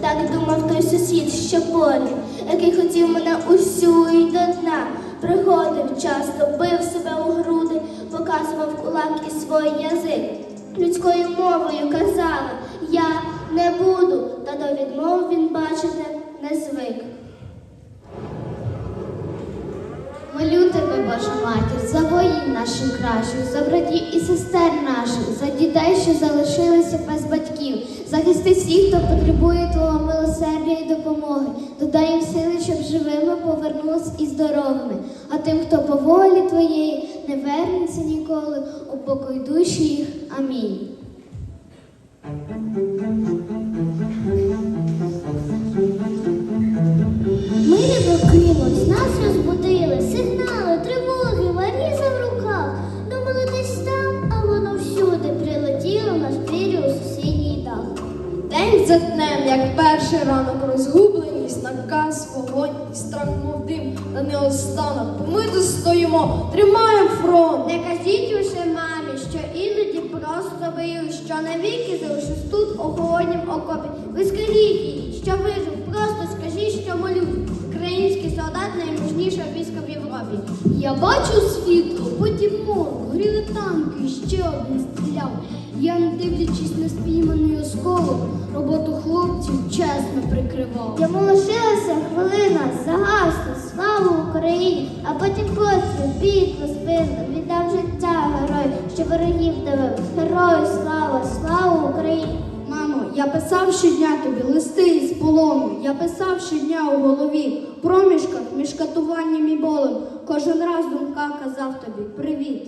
Так думав той сусід, що поруч, який хотів мене усю і до дна. Приходив часто, бив себе у груди, показував кулак і свій язик. Людською мовою казали, я не буду, та до відмов він, бачите, не звик. Тебе, Божа матір, за воїн наших кращих, за братів і сестер наших, за дітей, що залишилися без батьків. Захисти всіх, хто потребує твого милосердя і допомоги. Додай їм сили, щоб живими повернулись і здоровими. А тим, хто по волі твоєї не вернеться ніколи, упокой душі їх. Амінь. Та не останок. Бо Ми тут стоїмо, тримаємо фронт. Не кажіть уже мамі, що іноді просто боюсь, що навіки залишусь тут у холоднім окопі. Ви скажіть їй, що вижив, просто скажіть, що молюсь. Український солдат наймужніше військо в Європі. Я бачу світло, потім морг, горіли танки, ще один стріляв. Я, не дивлячись на спійманий осколок, роботу хлопців чесно прикривав. Йому лишилася а потім постріл, бітво спину, віддав життя герой, що ворогів давив. Герою слава, слава Україні! Мамо, я писав щодня тобі листи із полону. Я писав щодня у голові, в проміжках між катуванням і болем. Кожен раз думка казав тобі привіт.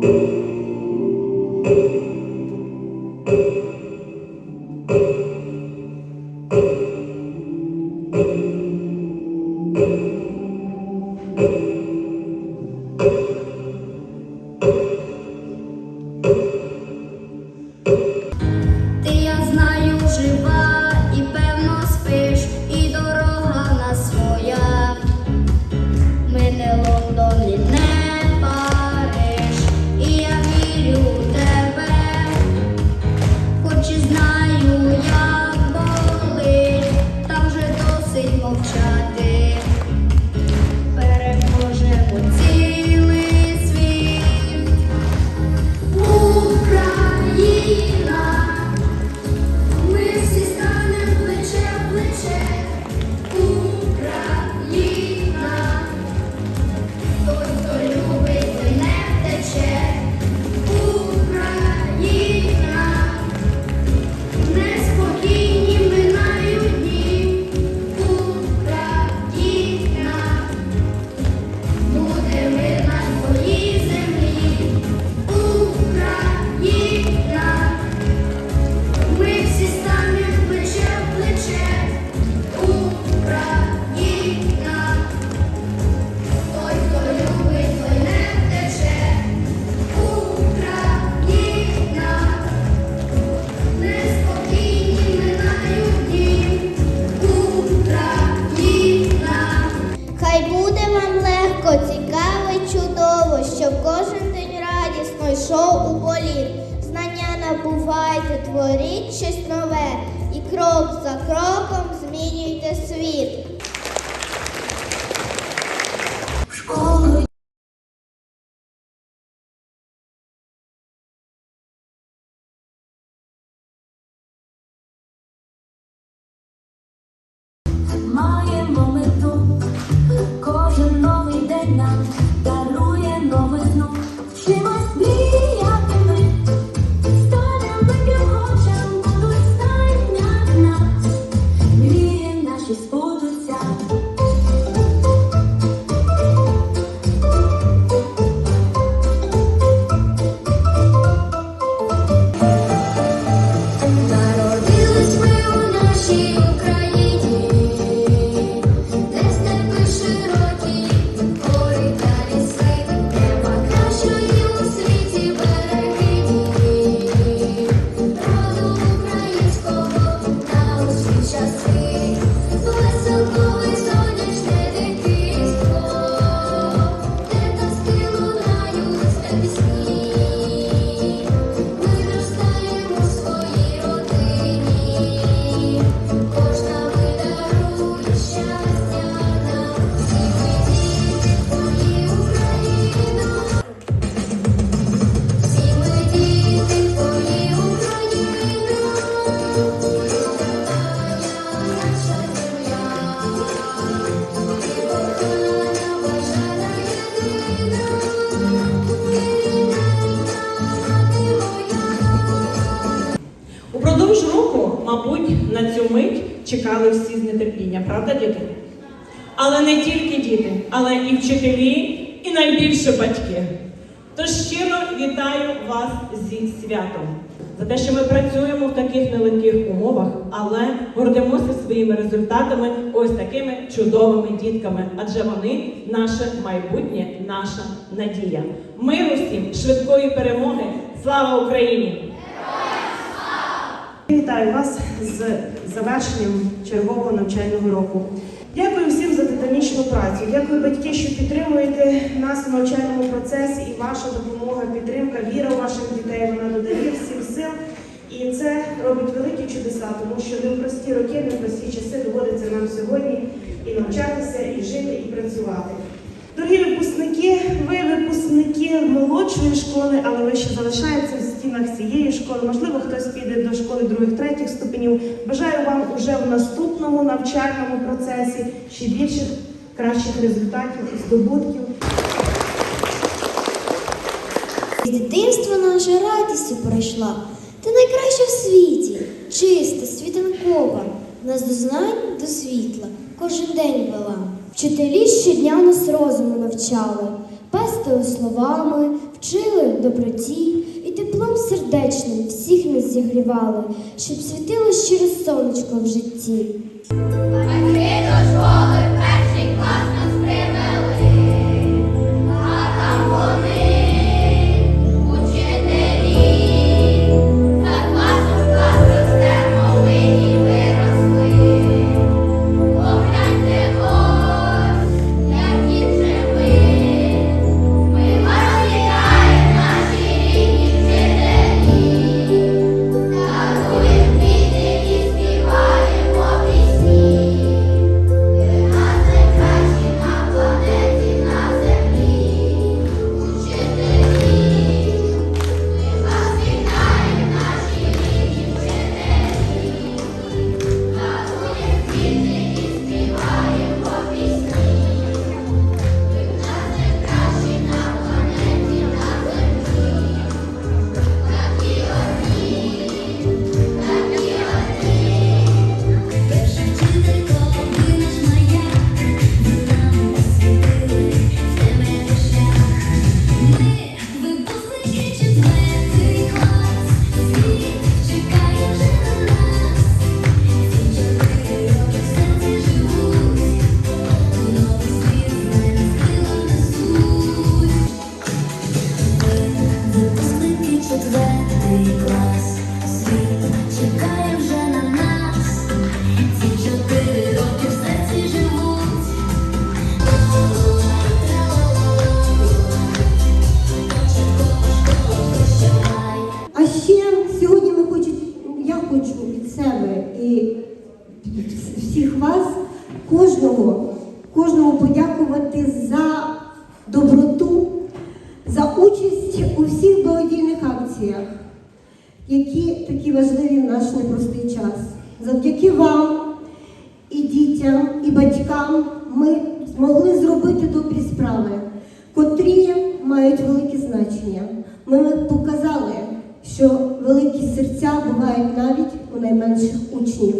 Ти, чекали всі з нетерпінням, правда, діти? Але не тільки діти, але і вчителі, і найбільше батьки. Тож щиро вітаю вас зі святом за те, що ми працюємо в таких нелегких умовах, але гордимося своїми результатами, ось такими чудовими дітками, адже вони наше майбутнє, наша надія. Миру всім, швидкої перемоги! Слава Україні! Вітаю вас з завершенням чергового навчального року. Дякую всім за титанічну працю. Дякую батьки, що підтримуєте нас у навчальному процесі і ваша допомога, підтримка, віра у ваших дітей. Вона додає всім сил. І це робить великі чудеса, тому що непрості роки, непрості часи доводиться нам сьогодні і навчатися, і жити, і працювати. Дорогі випускники, ви випускники молодшої школи, але ви ще залишаєтеся в стінах цієї школи. Можливо, хтось піде до школи других, третіх ступенів. Бажаю вам уже в наступному навчальному процесі ще більших кращих результатів і здобутків. З дитинства наша радістю пройшла. Ти найкраща в світі, чиста, світанкова, нас до знань, до світла кожен день вела. Вчителі щодня нас розуму навчали, пестили словами, вчили доброті теплом сердечним всіх нас зігрівали, щоб світило щире сонечко в житті. Батьки до школи себе і всіх вас, кожного, кожному подякувати за доброту, за участь у всіх благодійних акціях, які такі важливі в наш непростий час. Завдяки вам і дітям, і батькам ми змогли зробити добрі справи, котрі мають велике значення. Ми показали, що великі серця бувають навіть у найменших учнів.